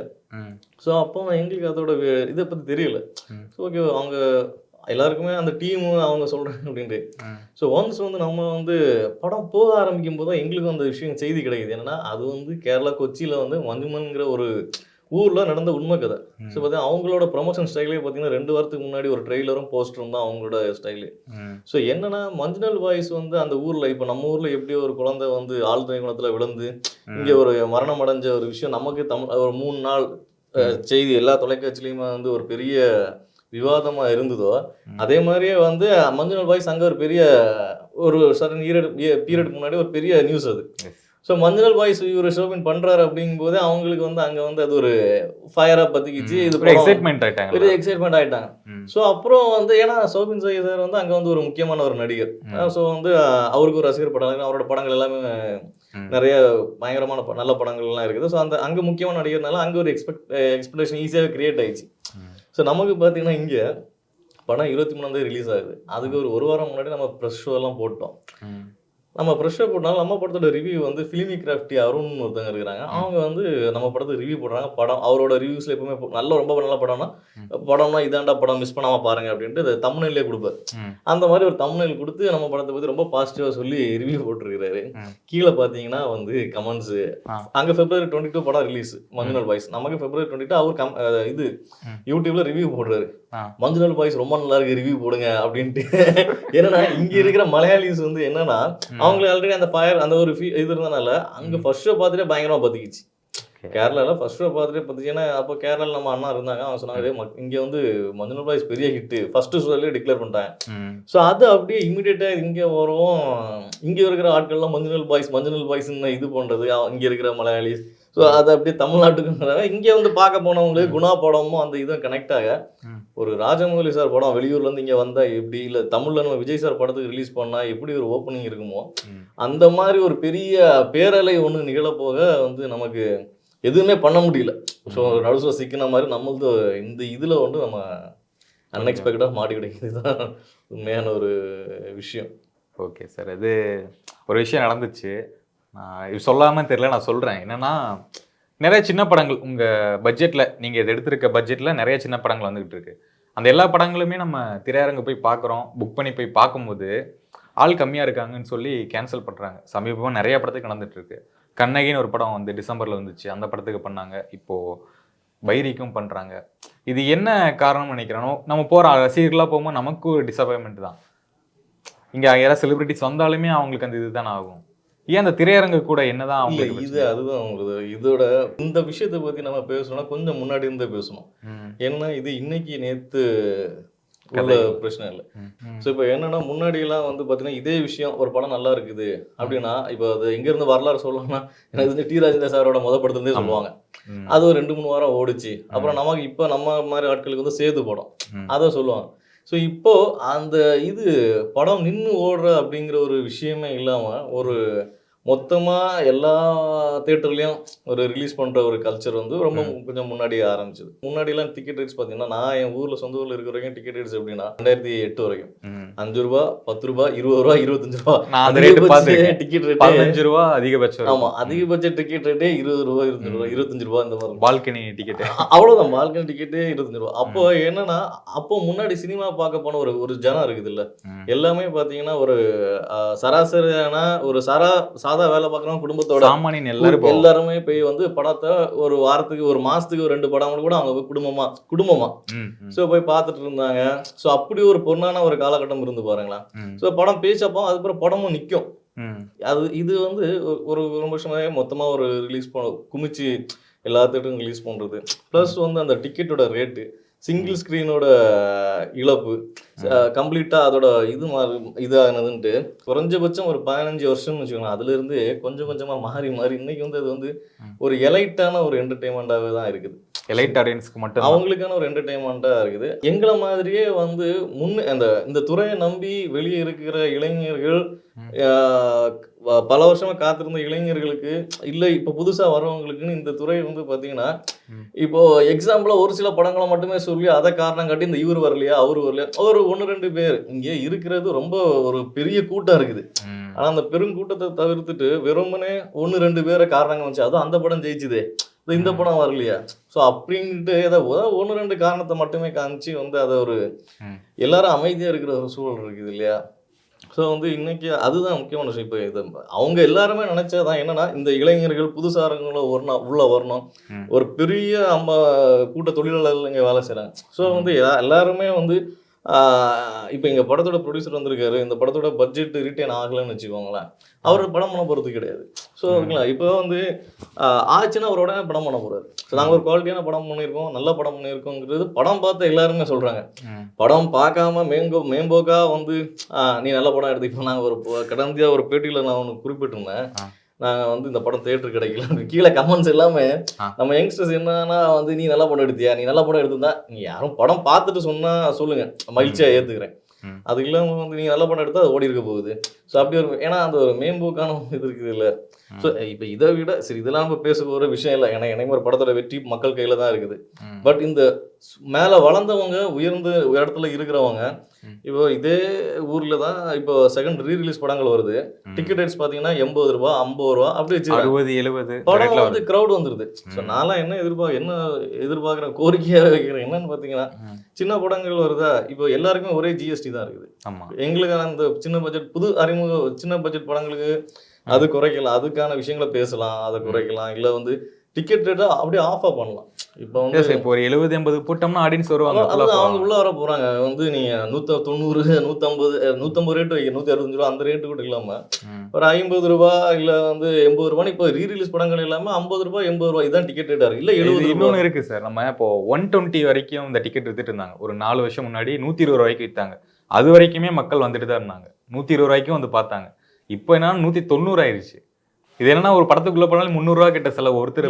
ஸோ அப்போ எங்களுக்கு அதோட இதை பத்தி தெரியல. ஸோ ஓகே அவங்க எல்லாருக்குமே அந்த டீம் அவங்க சொல்றாங்க அப்படின்ட்டு. ஸோ ஒன்ஸ் வந்து நம்ம வந்து படம் போக ஆரம்பிக்கும் போது எங்களுக்கும் அந்த விஷயம் செய்தி கிடைக்குது என்னன்னா அது வந்து கேரளா கொச்சியில வந்து மஞ்சுமன்ங்கிற ஒரு ஊர்ல நடந்த உண்மை கதை ஸோ. பார்த்தீங்கன்னா அவங்களோட ப்ரொமோஷன் ஸ்டைலே பார்த்தீங்கன்னா ரெண்டு வாரத்துக்கு முன்னாடி ஒரு ட்ரெய்லரும் போஸ்டரும் தான் அவங்களோட ஸ்டைலு. ஸோ என்னன்னா மஞ்சுனல் வாய்ஸ் வந்து அந்த ஊர்ல இப்போ நம்ம ஊர்ல எப்படி ஒரு குழந்தை வந்து ஆழ்துணை குணத்துல விழுந்து இங்க ஒரு மரணம் அடைஞ்ச ஒரு விஷயம் நமக்கு தமிழ் ஒரு மூணு நாள் செய்தி எல்லா தொலைக்காட்சியிலையுமே வந்து ஒரு பெரிய விவாதமா இருந்ததோ. அதே மாதிரியே வந்து மஞ்சுனல் பாய்ஸ் அங்க ஒரு பெரிய ஒரு சடன் பீரியட் முன்னாடி ஒரு பெரிய நியூஸ் அது. ஸோ மஞ்சுனல் பாய்ஸ் இவர் ஷோபின் பண்றாரு அப்படிங்கும்போது அவங்களுக்கு வந்து அங்க வந்து அது ஒரு ஃபயரா பத்திக்கிச்சு இது எக்ஸைட்மெண்ட் ஆயிட்டாங்க பெரிய எக்ஸைட்மெண்ட் ஆயிட்டாங்க ம். ஸோ அப்புறம் வந்து ஏன்னா சோபின் சையத் சார் வந்து அங்கே வந்து ஒரு முக்கியமான ஒரு நடிகர். ஸோ வந்து அவருக்கு ஒரு ரசிகர் படம் அவரோட படங்கள் எல்லாமே. நிறைய பயங்கரமான நல்ல படங்கள்லாம் இருக்குது ஸோ அந்த அங்கே முக்கியமான நடிகர்னால அங்கே ஒரு எக்ஸ்பெக்ட் எக்ஸ்பெக்டேஷன் ஈஸியாகவே கிரியேட் ஆயிடுச்சு. ஸோ நமக்கு பார்த்தீங்கன்னா இங்கே படம் இருபத்தி மூணாந்தேதி ரிலீஸ் ஆகுது. அதுக்கு ஒரு ஒரு வாரம் முன்னாடி நம்ம ப்ரெஸ் ஷோ எல்லாம் போட்டோம். நம்ம ப்ரெஷ் ஷோ போட்டாலும் நம்ம படத்தோட ரிவ்யூ வந்து ஃபிலிமி கிராஃப்டி அருண் ஒருத்தங்க இருக்கிறாங்க அவங்க வந்து நம்ம படத்துக்கு ரிவ்யூ போடுறாங்க படம் அவரோட ரிவ்யூஸ்ல எப்பவுமே நல்ல ரொம்ப நல்ல படம்னா. படம்னா இதாண்டா படம் மிஸ் பண்ணாம பாருங்க அப்படின்ட்டு தமிழ்நிலே கொடுப்பாரு. அந்த மாதிரி ஒரு தமிழ்நில் கொடுத்து நம்ம படத்தை பத்தி ரொம்ப பாசிட்டிவா சொல்லி ரிவ்யூ போட்டிருக்கிறாரு. கீழே பாத்தீங்கன்னா வந்து கமெண்ட்ஸ். அங்க பிப்ரவரி டுவெண்ட்டி டூ படம் ரிலீஸ் மஞ்சுனல் பாய்ஸ் நமக்கு பிப்ரவரி டுவெண்ட்டி டூ அவர் கம் இது. யூடியூப்ல ரிவ்யூ போடுறாரு ஆ. மஞ்சுனல் பாய்ஸ் ரொம்ப நல்லா இருக்கு ரிவ்யூ போடுங்க அப்படின்ட்டு என்னன்னா இங்க இருக்கிற மலையாளிஸ் வந்து என்னன்னா. அவங்களுக்கு ஆல்ரெடி அந்த ஃபயர் அந்த ஒரு இது இருந்தனால அங்க. ஃபர்ஸ்ட் ஷோ பார்த்துட்டே பயங்கரமா பத்திக்கிச்சு. கேரளால ஃபர்ஸ்ட் ஷோ பார்த்துட்டே பத்திச்சு ஏன்னா அப்போ கேரளால நம்ம அண்ணா இருந்தாங்க அவங்க சொன்னாங்க "டேய், மக்- இங்க வந்து மஞ்சுனல் பாய்ஸ் பெரிய ஹிட் ஃபர்ஸ்ட் ஷோலயே டிக்ளேர் பண்ணிட்டாங்க. ஸோ அது அப்படியே இமிடியேட்டா இங்க வரும் இங்க இருக்கிற ஆட்கள்லாம் மஞ்சுனல் பாய்ஸ் மஞ்சுனல் பாய்ஸ்ன்னு இது பண்றது இங்க இருக்கிற மலையாளிஸ் ஸோ அது அப்படியே தமிழ்நாட்டுக்கு இங்க வந்து பார்க்க போனவங்களுக்கு குணா படமும் அந்த இதுவும் கனெக்ட் ஆக. ஒரு ராஜமௌலி சார் படம் வெளியூர்ல இருந்து இங்க வந்தா எப்படி இல்ல தமிழ்ல நம்ம விஜய் சார் படத்துக்கு ரிலீஸ் பண்ணா எப்படி ஒரு ஓப்பனிங் இருக்குமோ. அந்த மாதிரி ஒரு பெரிய பேரலை ஒன்று நிகழப்போக வந்து நமக்கு எதுவுமே பண்ண முடியல. ஸோ நடுசுல சிக்கின மாதிரி நம்மளது இந்த இதுல வந்து நம்ம அன்எக்ஸ்பெக்டடாக மாட்டி கிடைக்கிறது தான் உண்மையான ஒரு விஷயம். ஓகே சார் இது ஒரு விஷயம் நடந்துச்சு. இது சொல்லாமல் தெரியல நான் சொல்கிறேன் என்னென்னா நிறைய சின்ன படங்கள் உங்கள் பட்ஜெட்டில் நீங்கள் இது எடுத்திருக்க பட்ஜெட்டில் நிறைய சின்ன படங்கள் வந்துக்கிட்டு இருக்கு. அந்த எல்லா படங்களுமே நம்ம திரையரங்கு போய் பார்க்குறோம் புக் பண்ணி போய் பார்க்கும்போது ஆள் கம்மியாக இருக்காங்கன்னு சொல்லி கேன்சல் பண்ணுறாங்க சமீபமாக நிறைய படத்துக்கு நடந்துகிட்ருக்கு கண்ணகின்னு ஒரு படம் வந்து டிசம்பரில் வந்துச்சு. அந்த படத்துக்கு பண்ணாங்க. இப்போது பைரிக்கும் பண்ணுறாங்க இது என்ன காரணம்னு நினைக்கிறேனோ நம்ம போகிற ரசிகர்களாக போகும்போது நமக்கு ஒரு டிசப்பாயின்மெண்ட் தான். இங்கே யாராவது செலிப்ரிட்டிஸ் வந்தாலுமே அவங்களுக்கு அந்த இதுதான் ஆகும். ஏன் அந்த திரையரங்கு கூட என்னதான் அவங்களுக்கு இது அதுதான் உங்களுக்கு இதோட இந்த விஷயத்தை பத்தி நம்ம பேசணும்னா கொஞ்சம் முன்னாடி இருந்தே பேசணும். ஏன்னா இது இன்னைக்கு நேத்து உள்ள. பிரச்சனை இல்லை. ஸோ இப்போ என்னன்னா முன்னாடி எல்லாம் வந்து பார்த்தீங்கன்னா இதே விஷயம் ஒரு படம் நல்லா இருக்குது அப்படின்னா இப்போ அது எங்க இருந்து வரலாறு சொல்லணும்னா எனக்கு வந்து டி. ராஜேந்திர சாரோட முத படத்துலேருந்தே. சொல்லுவாங்க. அது ஒரு ரெண்டு மூணு வாரம் ஓடிச்சு. அப்புறம் நமக்கு இப்போ நம்ம மாதிரி ஆட்களுக்கு வந்து சேது படம். அதை சொல்லுவாங்க. ஸோ இப்போது அந்த இது படம் நின்று ஓடுற அப்படிங்கிற ஒரு விஷயமே இல்லாமல் ஒரு மொத்தமா எல்லா தேட்டர்லயும் ஒரு ரிலீஸ் பண்ற ஒரு கல்ச்சர் வந்து ரொம்ப கொஞ்சம் முன்னாடியே ஆரம்பிச்சது. முன்னாடிலாம் டிக்கெட் ரேட்ஸ் பார்த்தீங்கன்னா நான் என் ஊர்ல சொந்த ஊர்ல இருக்கிற வரைக்கும் டிக்கெட் ரேட்ஸ் எப்படின்னா ரெண்டாயிரத்தி எட்டு வரைக்கும். அஞ்சு ரூபா பத்து ரூபா இருபது ரூபா இருபத்தஞ்சு ரூபா. அந்த ரேட்டு பார்த்துருக்கேன். டிக்கெட் ரேட் பதினஞ்சு ரூபா அதிகபட்சம் ஆமா அதிகபட்ச டிக்கெட் ரேட்டே இருபது ரூபா இருபத்தஞ்சு ரூபா இருபத்தஞ்சு ரூபா இந்த மாதிரி. பால்கனி டிக்கெட் அ- அவ்வளவுதான் பால்கனி டிக்கெட்டே இருபத்தஞ்சு ரூபா. அப்போ என்னன்னா அப்போ முன்னாடி சினிமா பார்க்க போன ஒரு ஒரு ஜனம் இருக்குது இல்ல எல்லாமே பாத்தீங்கன்னா ஒரு சராசரியான ஒரு சரா சாதா வேலை பார்க்குறவங்க குடும்பத்தோட சாமானியன் எல்லாரும். எல்லாருமே போய் வந்து படத்தை ஒரு வாரத்துக்கு ஒரு மாசத்துக்கு ஒரு ரெண்டு படம் கூட அவங்க போய் குடும்பமா குடும்பமா. ஸோ போய் பார்த்துட்டு இருந்தாங்க. ஸோ அப்படி ஒரு பொண்ணான ஒரு காலகட்டம் இருந்து பாருங்களேன். ஸோ படம் பேச்சப்போ அதுக்கப்புறம் படமும் நிற்கும். அது இது வந்து ஒரு ஒரு வருஷமாவே மொத்தமாக ஒரு ரிலீஸ் பண்ண குமிச்சு எல்லா தேட்டரும் ரிலீஸ் பண்ணுறது ப்ளஸ் வந்து அந்த டிக்கெட்டோட ரேட்டு சிங்கிள் ஸ்க்ரீனோட இழப்பு கம்ப்ளீட்டாக அதோட இது மாறு இதானதுன்ட்டு குறைஞ்சபட்சம் ஒரு பதினஞ்சு வருஷம்னு வச்சுக்கோங்களேன். அதுலேருந்து கொஞ்சம் கொஞ்சமாக மாறி மாறி இன்னைக்கு வந்து அது வந்து. ஒரு எலைட்டான ஒரு என்டர்டெயின்மெண்ட்டாகவே தான் இருக்குது. எலைட் ஆடியன்ஸ்க்கு மட்டும் அவங்களுக்கான ஒரு என்டர்டெயின்மெண்ட்டாக இருக்குது. எங்களை மாதிரியே வந்து முன்ன அந்த இந்த துறையை நம்பி வெளியே இருக்கிற இளைஞர்கள் பல வருஷமா காத்திருந்த இளைஞர்களுக்கு இல்லை இப்போ புதுசாக வரவங்களுக்குன்னு இந்த துறை வந்து பார்த்தீங்கன்னா. இப்போ எக்ஸாம்பிளா ஒரு சில படங்களை மட்டுமே சொல்லி அதை காரணம் காட்டி இந்த இவர் வரலையா அவர் வரலையா ஒரு ஒன்று ரெண்டு பேர் இங்கே இருக்கிறது ரொம்ப ஒரு பெரிய கூட்டம் இருக்குது ம். ஆனா அந்த பெருங்கூட்டத்தை தவிர்த்துட்டு வெறுமனே ஒன்று ரெண்டு பேரை காரணங்க வச்சு அதுவும் அந்த படம் ஜெயிச்சுதே இந்த படம் வரலையா ஸோ அப்படின்ட்டு ஏதோ ஒன்று ரெண்டு காரணத்தை மட்டுமே காமிச்சு வந்து அதை ஒரு. எல்லாரும் அமைதியா இருக்கிற ஒரு சூழல் இருக்குது இல்லையா ஸோ வந்து இன்னைக்கு அதுதான் முக்கியமான விஷயம். இப்போ இது அவங்க எல்லாருமே நினைச்சதான் என்னன்னா இந்த இளைஞர்கள் புதுசாரங்களும் வரணும் உள்ள வரணும். ஒரு பெரிய அம்மா கூட்ட தொழிலாளர்கள் இங்கே வேலை செய்கிறாங்க ஸோ வந்து எல்லா- எல்லாருமே வந்து இப்போ எங்கள் படத்தோட ப்ரொடியூசர் வந்திருக்காரு. இந்த படத்தோட பட்ஜெட் ரிட்டர்ன் ஆகலைன்னு வச்சுக்கோங்களேன். அவர் படம் பண்ண போகிறது கிடையாது. ஸோ ஓகேங்களா? இப்போ வந்து ஆச்சுன்னா அவர் உடனே படம் பண்ண போறாரு. ஸோ நாங்கள் ஒரு குவாலிட்டியான படம் பண்ணியிருக்கோம். நல்ல படம் பண்ணியிருக்கோங்கிறது படம் பார்த்து எல்லாருமே சொல்கிறாங்க. படம் பார்க்காம மேங்கோ மேம்போக்கா வந்து ஆஹ் நீ நல்ல படம் எடுத்துக்கோ. நாங்கள் ஒரு கடந்த ஒரு பேட்டியில் நான் ஒன்று குறிப்பிட்டிருந்தேன். நாங்கள் வந்து இந்த படம் தேட்டர் கிடைக்கல. [laughs] கீழே கமெண்ட்ஸ் எல்லாமே. நம்ம யங்ஸ்டர்ஸ் என்னன்னா வந்து நீ நல்ல படம் எடுத்தியா? நீ நல்ல படம் எடுத்திருந்தா நீ யாரும் படம் பார்த்துட்டு சொன்னா சொல்லுங்க. மகிழ்ச்சியா ஏத்துக்கிறேன். ம். அது இல்லாம வந்து நீ நல்ல படம் எடுத்தா அது ஓடி இருக்க போகுது. ஸோ அப்படி ஒரு ஏன்னா அந்த ஒரு மேம்போக்கான இது இருக்குது இல்ல. ஸோ இப்போ இதை விட சரி இதெல்லாம் நம்ம பேச போகிற விஷயம் இல்லை. ஏன்னா எனக்கு ஒரு படத்தோட வெற்றி மக்கள் கையில தான் இருக்குது. பட் இந்த மேல வளர்ந்தவங்க உயர்ந்த இடத்துல இருக்கிறவங்க. இப்போ இதே ஊர்ல தான் இப்போ செகண்ட் ரீ ரிலீஸ் படங்கள் வருது. டிக்கெட் ரேட்ஸ் பாத்தீங்கன்னா எண்பது ரூபா ஐம்பது ரூபா அப்படி வச்சு அறுபது எழுபது படம் வந்து கிரௌட் வந்துருது. ஸோ. நான்லாம் என்ன எதிர்பார்க்க என்ன எதிர்பார்க்குறேன் கோரிக்கையாக வைக்கிறேன்? என்னன்னு பார்த்தீங்கன்னா. சின்ன படங்கள் வருதா? இப்போ எல்லாருக்குமே ஒரே ஜிஎஸ்டி தான் இருக்குது. ஆமா. எங்களுக்கான அந்த சின்ன பட்ஜெட் புது அறிமுக சின்ன பட்ஜெட் படங்களுக்கு அது குறைக்கலாம் அதுக்கான விஷயங்களை பேசலாம் அதை குறைக்கலாம். இல்லை வந்து டிக்கெட் ரேட்டை அப்படியே ஆஃபாக பண்ணலாம். இப்போ வந்து இப்போ ஒரு எழுபது எண்பது போட்டோம்னா ஆடியன்ஸ் வருவாங்க. அவங்க. உள்ள வர போறாங்க. வந்து நீங்க நூத்த தொண்ணூறு நூத்தம்பது நூத்தம்பது ரேட் வைக்க நூத்தி அறுபத்தஞ்சு ரூபா அந்த ரேட்டு கூட இல்லாம. ஒரு ஐம்பது ரூபா இல்ல வந்து எண்பது ரூபான்னு இப்போ ரீ ரிலீஸ் படங்கள் இல்லாம ஐம்பது ரூபாய் எண்பது ரூபாய் இதான் டிக்கெட் ரேட்டா இருக்கு. இல்ல எழுபது இன்னொன்னு ரூபாய் இருக்கு சார் நம்ம இப்போ ஒன் டுவெண்ட்டி வரைக்கும் இந்த டிக்கெட் வித்துட்டு இருந்தாங்க. ஒரு நாலு வருஷம் முன்னாடி நூத்தி இருபது ரூபாய்க்கு வித்தாங்க. அது வரைக்குமே மக்கள் வந்துட்டு தான் இருந்தாங்க. நூத்தி இருபது ரூபாய்க்கும் வந்து பார்த்தாங்க. இப்போ என்னன்னா நூத்தி தொண்ணூறு ஆயிருச்சு. இது என்னன்னா ஒரு படத்துக்குள்ள போனாலும் முந்நூறு ரூபா கிட்ட செலவு ஒருத்தர்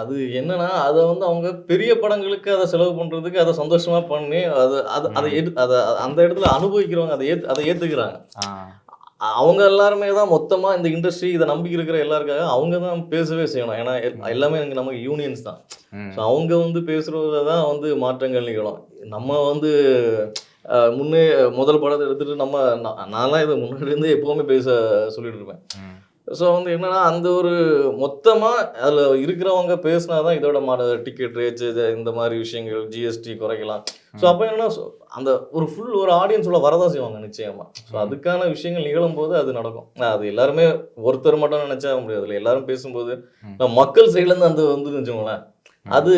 அது என்னன்னா அதை வந்து அவங்க பெரிய படங்களுக்கு அதை செலவு பண்றதுக்கு அதை சந்தோஷமா பண்ணி அது அது அதை அதை அந்த இடத்துல அனுபவிக்கிறவங்க அதை ஏத்து அதை ஏத்துக்கிறாங்க. அவங்க எல்லாருமே தான் மொத்தமா இந்த இண்டஸ்ட்ரி இதை நம்பி இருக்கிற எல்லாருக்காக அவங்க தான் பேசவே செய்யணும். ஏன்னா எல்- எல்லாமே எனக்கு நமக்கு யூனியன்ஸ் தான். ஸோ அவங்க வந்து பேசுறதுல தான் வந்து மாற்றங்கள் நிகழும். நம்ம வந்து முன்னே முதல் படத்தை எடுத்துட்டு நம்ம நான்- நான்லாம் இதை முன்னாடி இருந்து எப்பவுமே பேச சொல்லிட்டு இருப்பேன். ஸோ வந்து என்னன்னா அந்த ஒரு மொத்தமாக அதில் இருக்கிறவங்க பேசினா தான் இதோட மான டிக்கெட் ரேட்ஸ் இந்த மாதிரி விஷயங்கள் ஜிஎஸ்டி குறைக்கலாம். ஸோ அப்போ என்னன்னா அந்த ஒரு ஃபுல் ஒரு ஆடியன்ஸ் உள்ள வரதான் செய்வாங்க நிச்சயமா. ஸோ அதுக்கான விஷயங்கள் நிகழும் போது அது நடக்கும். அது எல்லாருமே ஒருத்தர் மட்டும் நினைச்சா முடியாது. இல்லை எல்லாரும் பேசும்போது மக்கள் சைட்லேருந்து அந்த வந்து வச்சுக்கோங்களேன் அது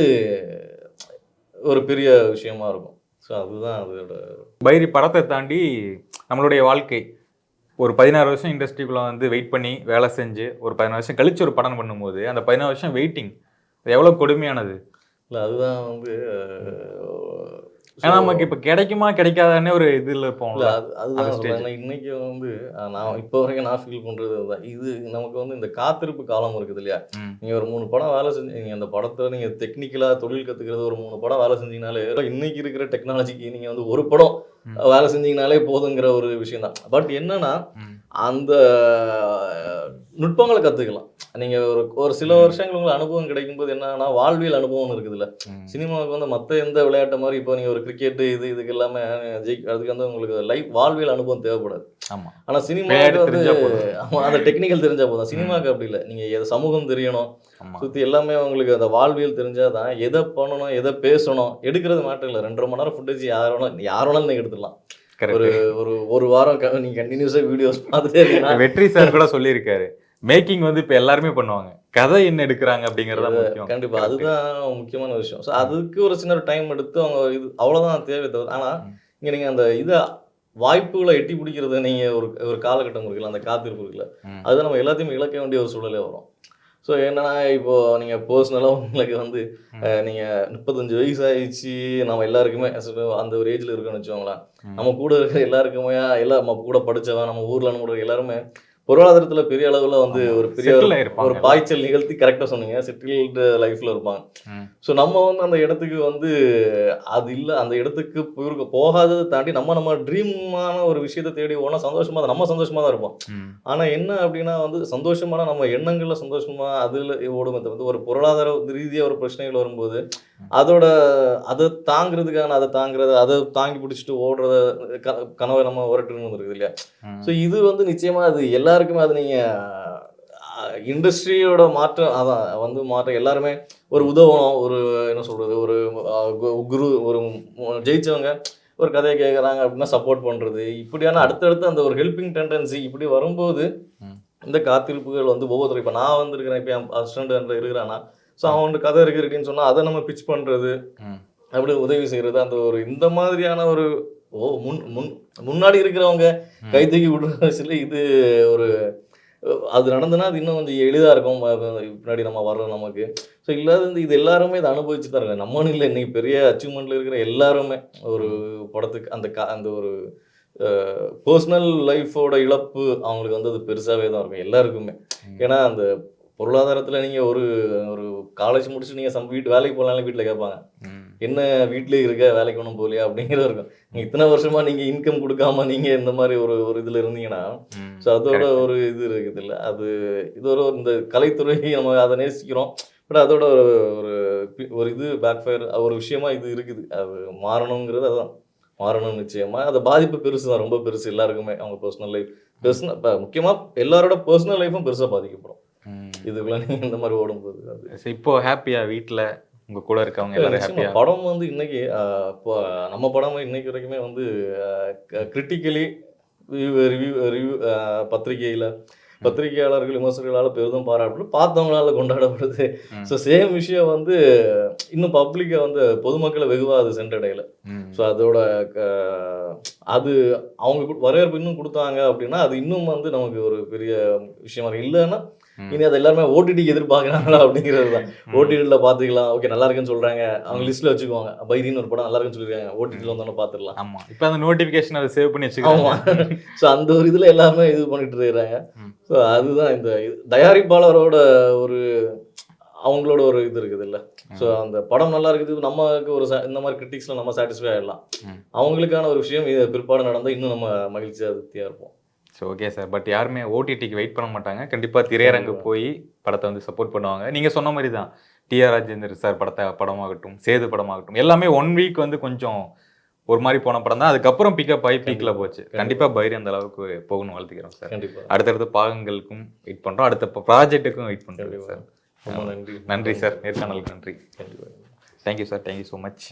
ஒரு பெரிய விஷயமா இருக்கும். ஸோ அதுதான் அதோட பைரி படத்தை தாண்டி நம்மளுடைய வாழ்க்கை. ஒரு பதினாறு வருஷம் இண்டஸ்ட்ரிக்குள்ள வந்து வெயிட் பண்ணி வேலை செஞ்சு ஒரு பதினாறு வருஷம் கழிச்சு ஒரு படம் பண்ணும்போது அந்த பதினாறு வருஷம் வெயிட்டிங் எவ்வளவு கொடுமையானது? இல்லை அதுதான் வந்து ஏன்னா நமக்கு இப்ப கிடைக்குமா கிடைக்காதானே ஒரு இதுல அது அதுதான் இன்னைக்கு வந்து நான் இப்போ வரைக்கும் நான் ஃபீல் பண்றது அதுதான் இது நமக்கு வந்து இந்த காத்திருப்பு காலம் இருக்குது இல்லையா. நீங்க ஒரு மூணு படம் வேலை செஞ்சு நீங்க அந்த படத்தை நீங்க டெக்னிக்கலா தொழில் கத்துக்கிறது ஒரு மூணு படம் வேலை செஞ்சீங்கனாலே இன்னைக்கு இருக்கிற டெக்னாலஜிக்கு நீங்க வந்து ஒரு படம். வேலை செஞ்சீங்கனாலே போதுங்கிற ஒரு விஷயம் தான் பட் என்னன்னா. அந்த நுட்பங்களை கத்துக்கலாம். நீங்க ஒரு ஒரு சில. வருஷங்கள் உங்களுக்கு அனுபவம் கிடைக்கும்போது என்னன்னா வாழ்வியல் அனுபவம் இருக்குதுல்ல. சினிமாவுக்கு வந்து மற்ற எந்த விளையாட்டு மாதிரி இப்போ நீங்கள் ஒரு கிரிக்கெட் இது இதுக்கு எல்லாமே ஜெயிக் அதுக்கு வந்து உங்களுக்கு லைஃப் வாழ்வியல் அனுபவம் தேவைப்படாது. ஆமா. ஆனால் விளையாட்டு வந்து தெரிஞ்சா போதும். ஆமா, அந்த டெக்னிக்கல் தெரிஞ்சா போதும். சினிமாவுக்கு அப்படி இல்லை. நீங்கள் எது சமூகம் தெரியணும் சுற்றி எல்லாமே உங்களுக்கு அந்த வாழ்வியல் தெரிஞ்சால் தான் எதை பண்ணணும் எதை பேசணும் எடுக்கிறது மாட்டம் இல்லை. ரெண்டரை மணி நேரம் ஃபுட்டேஜ் யார் வேணாலும் யார் வேணாலும் நீங்கள் எடுத்துடலாம். ஒரு ஒரு ஒரு வாரம் க- நீங்க கண்டினியூஸாக வீடியோஸ் பார்த்துட்டே வெற்றி சார் கூட சொல்லியிருக்காரு. மேக்கிங் வந்து இப்ப எல்லாருமே பண்ணுவாங்க. கதை என்ன எடுக்கிறாங்க அப்படிங்கறத முக்கியம். கண்டிப்பா. Correct. அதுதான் முக்கியமான விஷயம். ஸோ அதுக்கு ஒரு சின்ன டைம் எடுத்து அவங்க இது அவ்வளவுதான் தேவை தவிர ஆனா ம். இங்க நீங்க அந்த இதை வாய்ப்புகளை எட்டி பிடிக்கிறது நீங்க ஒரு ஒரு காலகட்டம் இருக்குல்ல அந்த காத்திருப்பு இருக்குல்ல. அதுதான் நம்ம எல்லாத்தையும் இழக்க வேண்டிய ஒரு சூழலே வரும். ஸோ என்னன்னா இப்போ நீங்க பர்சனலாக உங்களுக்கு வந்து நீங்க முப்பத்தஞ்சு வயசு ஆயிடுச்சு நம்ம எல்லாருக்குமே அந்த ஒரு ஏஜ்ல இருக்கோம்னு வச்சுக்கோங்களேன். நம்ம கூட இருக்கிற எல்லாருக்குமே எல்லாம் நம்ம கூட படிச்சவன் நம்ம ஊர்ல நம்ம எல்லாருமே பொருளாதாரத்துல பெரிய அளவுல வந்து. ஒரு பெரிய ஒரு பாய்ச்சல் நிகழ்த்தி கரெக்டாக சொன்னீங்க செட்டில்டு லைஃப்ல இருப்பாங்க. ஸோ நம்ம வந்து அந்த இடத்துக்கு வந்து அது இல்லை அந்த இடத்துக்கு போயிருக்க போகாததை தாண்டி நம்ம நம்ம ட்ரீமான ஒரு விஷயத்தை தேடி போனால் சந்தோஷமா தான் நம்ம சந்தோஷமா தான் இருப்போம் ம். ஆனா என்ன அப்படின்னா வந்து சந்தோஷமான நம்ம எண்ணங்கள்ல சந்தோஷமா அதுல ஓடுமே தவிர்த்து ஒரு பொருளாதார ரீதியா ஒரு பிரச்சனைகள் வரும்போது அதோட அதை தாங்கிறதுக்கான அதை தாங்கிறது அதை தாங்கி பிடிச்சிட்டு ஓடுறத க- கனவை நம்ம உரட்டுன்னு இருக்குது இல்லையா. ஸோ இது வந்து நிச்சயமா அது எல்லாருக்குமே அது நீங்க இண்டஸ்ட்ரியோட மாற்றம் அதான் வந்து மாற்றம். எல்லாருமே ஒரு உதவணும் ஒரு என்ன சொல்றது ஒரு குரு ஒரு ஜெயிச்சவங்க ஒரு கதையை கேட்குறாங்க அப்படின்னா சப்போர்ட் பண்றது. இப்படியான அடுத்தடுத்து அந்த ஒரு ஹெல்பிங் டெண்டன்சி இப்படி வரும்போது. இந்த காத்திருப்புகள் வந்து ஒவ்வொருத்தரும் இப்போ நான் வந்திருக்கிறேன் இப்போ என் அசிஸ்டன்ட் இருக்கிறானா? ஸோ அவன் கதை இருக்கு இருக்குன்னு சொன்னா அதை நம்ம பிச் பண்றது. ம். அப்படி உதவி செய்யறது. அந்த ஒரு இந்த மாதிரியான ஒரு ஓ முன் முன் முன்னாடி இருக்கிறவங்க. கை தூக்கி விடுற சில இது ஒரு அது நடந்துன்னா அது இன்னும் கொஞ்சம் எளிதாக இருக்கும் பின்னாடி நம்ம வர்றோம் நமக்கு ஸோ இல்லாத இந்த இது எல்லாருமே இதை அனுபவிச்சு தான் இருக்காங்க நம்மளும் இல்லை இன்னைக்கு பெரிய அச்சீவ்மெண்ட்ல இருக்கிற எல்லாருமே ஒரு படத்துக்கு அந்த கா அந்த ஒரு பர்சனல் லைஃபோட இழப்பு அவங்களுக்கு வந்து அது பெருசாகவே தான் இருக்கும் எல்லாருக்குமே. ஏன்னா அந்த பொருளாதாரத்தில் நீங்கள் ஒரு ஒரு காலேஜ் முடிச்சு நீங்கள் சம் வீட்டு வேலைக்கு போகலாலும் வீட்டில் கேட்பாங்க. என்ன வீட்டிலே இருக்க வேலைக்கு ஒன்றும் போகலையா அப்படிங்கிறது இருக்கும். இத்தனை வருஷமா நீங்கள் இன்கம் கொடுக்காம நீங்கள் இந்த மாதிரி ஒரு ஒரு இதில் இருந்தீங்கன்னா. ஸோ அதோட. ஒரு இது இருக்குது இல்லை அது இது ஒரு இந்த கலைத்துறை நம்ம அதை நேசிக்கிறோம். பட் அதோட ஒரு ஒரு ஒரு இது பேக் ஃபயர் ஒரு விஷயமா இது இருக்குது. அது மாறணுங்கிறது அதுதான் மாறணும் நிச்சயமா. அது பாதிப்பு பெருசு தான் ரொம்ப பெருசு எல்லாருக்குமே அவங்க பர்சனல் லைஃப் பர்சனல் இப்போ முக்கியமாக எல்லாரோட பர்சனல் லைஃப்பும் பெருசாக பாதிக்கப்படும். இதுக்குள்ள நீங்கள் இந்த மாதிரி ஓடும்போது இப்போ ஹாப்பியா வீட்ல உங்க கூட இருக்கவங்க எல்லாரும் படம் வந்து இன்னைக்கு இப்போ நம்ம படம் இன்னைக்கு வரைக்குமே வந்து கிரிட்டிக்கலி ரிவ்யூ ரிவ்யூ பத்திரிகையில் பத்திரிகையாளர்கள் விமர்சகர்களால் பெரிதும் பாராட்டப்படும் பார்த்தவங்களால கொண்டாடப்படுது. ஸோ சேம் விஷயம் வந்து இன்னும் பப்ளிக்கை வந்து பொதுமக்களை வெகுவாக அது சென்றடையல. ஸோ அதோட அது அவங்க வரவேற்பு இன்னும் கொடுத்தாங்க அப்படின்னா அது இன்னும் வந்து நமக்கு ஒரு பெரிய விஷயமா இருக்கு இல்லைன்னா. இனி அது எல்லாருமே ஓடிடிக்கு எதிர்பார்க்குறாங்களா அப்படிங்கிறது தான் ஓடிடியில் பார்த்துக்கலாம். ஓகே நல்லா இருக்குன்னு சொல்றாங்க. அவங்க லிஸ்ட்ல வச்சுக்குவாங்க. பைரின்னு ஒரு படம் நல்லா இருக்குன்னு சொல்லிருக்காங்க ஓடிடியில் வந்தோன்னு பார்த்துடலாம். ஆமா. இப்போ அந்த நோட்டிபிகேஷன் அதை சேவ் பண்ணி ஆமா. வச்சுக்கலாம் ஸோ அந்த ஒரு இதுல எல்லாமே இது பண்ணிட்டு இருக்கிறாங்க. ஸோ அதுதான் இந்த தயாரிப்பாளரோட ஒரு அவங்களோட ஒரு இது இருக்குது இல்ல ஸோ அந்த படம் நல்லா இருக்குது. நமக்கு ஒரு இந்த மாதிரி கிரிட்டிக்ஸ்ல நம்ம சாட்டிஸ்ஃபை ஆயிடலாம். ம். அவங்களுக்கான ஒரு விஷயம் இது பிற்பாடு நடந்தா இன்னும் நம்ம மகிழ்ச்சியா திருப்தியா இருப்போம். ஸோ ஓகே சார் பட் யாருமே ஓடிடிக்கு வெயிட் பண்ண மாட்டாங்க. கண்டிப்பா திரையரங்கு. போய் படத்தை வந்து சப்போர்ட் பண்ணுவாங்க. நீங்க சொன்ன மாதிரி தான். டிஆர் ராஜேந்தர் சார் படத்தை படமாகட்டும் சேது படமாகட்டும் எல்லாமே ஒன் வீக் வந்து கொஞ்சம் ஒரு மாதிரி போன படம் தான். அதுக்கப்புறம் பிக்கப் ஆகி கண்டிப்பா. போச்சு. கண்டிப்பா பைரி அந்த அளவுக்கு போகணும்னு வாழ்த்துக்கிறோம் சார் அடுத்தடுத்த பாகங்களுக்கும் வெயிட் பண்றோம். அடுத்த ப்ராஜெக்ட்டுக்கும் வெயிட் கண்டிப்பா. சார் நன்றி. நன்றி சார் நேர்காணலுக்கு நன்றி. Thank you sir thank you so much